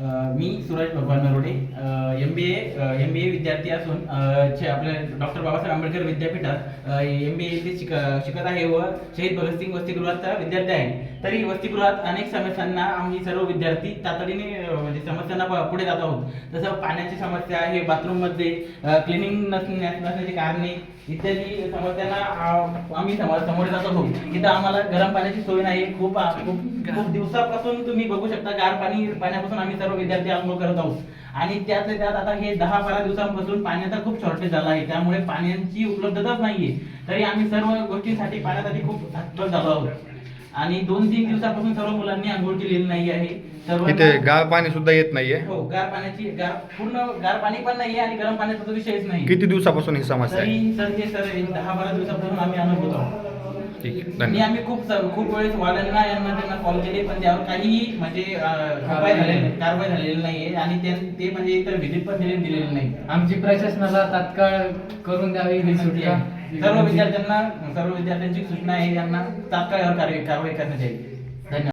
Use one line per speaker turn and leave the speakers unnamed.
Me Suraj Bhagwan Narode M B A M B A विद्यार्थी असून आपल्या doctor Babasaheb Ambedkar विद्यापीठात एम बी ए शिक शिकत आहे व शहीद भगतसिंग वसतिगृहाचा विद्यार्थी आहे. तरी वसतिगृहात अनेक समस्यांना आम्ही सर्व विद्यार्थी तातडीने म्हणजे समस्यांना पुढे जात आहोत. जसं पाण्याची समस्या आहे बाथरूममध्ये क्लिनिंग नसण्याची कारणे इत्यादी समस्यांना आम्ही समोर सामोरे जात आहोत. इथं आम्हाला गरम पाण्याची सोय नाही. खूप खूप खूप दिवसापासून तुम्ही बघू शकता गार पाणी पाण्यापासून आम्ही सर्व विद्यार्थी आंघोळ करत आहोत. आणि त्यातल्या त्यात आता हे दहा बारा दिवसांपासून पाण्याचा खूप शॉर्टेज झाला आहे. त्यामुळे पाण्याची उपलब्धताच नाहीये. तरी आम्ही सर्व गोष्टींसाठी पाण्यासाठी खूप तत्पर झालो आहोत. आणि दोन तीन दिवसापासून सर्व मुलांनी आंघोळ केलेली नाही आहे. सर्वांना-
इथे गाळ पाणी सुद्धा येत नाहीये.
हो गार पाण्याची गार पूर्ण गार पाणी पण नाहीये आणि गरम पाण्याचा विषयच नाही
किती दिवसापासून ही समस्या आहे?
तरी सर हे सर एक दहा बारा दिवसापासून आम्ही अनुभवत आहोत.
ठीक आहे.
आणि
धन्यवाद.
आम्ही खूप खूप वेळेस वार्डनना यांना त्यांना कॉल केले पण त्यावर काहीही म्हणजे अं, कारवाई झालेली कारवाई झालेली नाहीये. आणि ते ते म्हणजे इतर व्हिजिट पण दिलेली दिलेली नाही
आमची प्रशासनाला तात्काळ करून द्यावी ही सुटका
सर्व विद्यार्थ्यांना सर्व विद्यार्थ्यांची सूचना आहे. यांना तात्काळ यावर कारवाई कारवाई करण्यात यावी.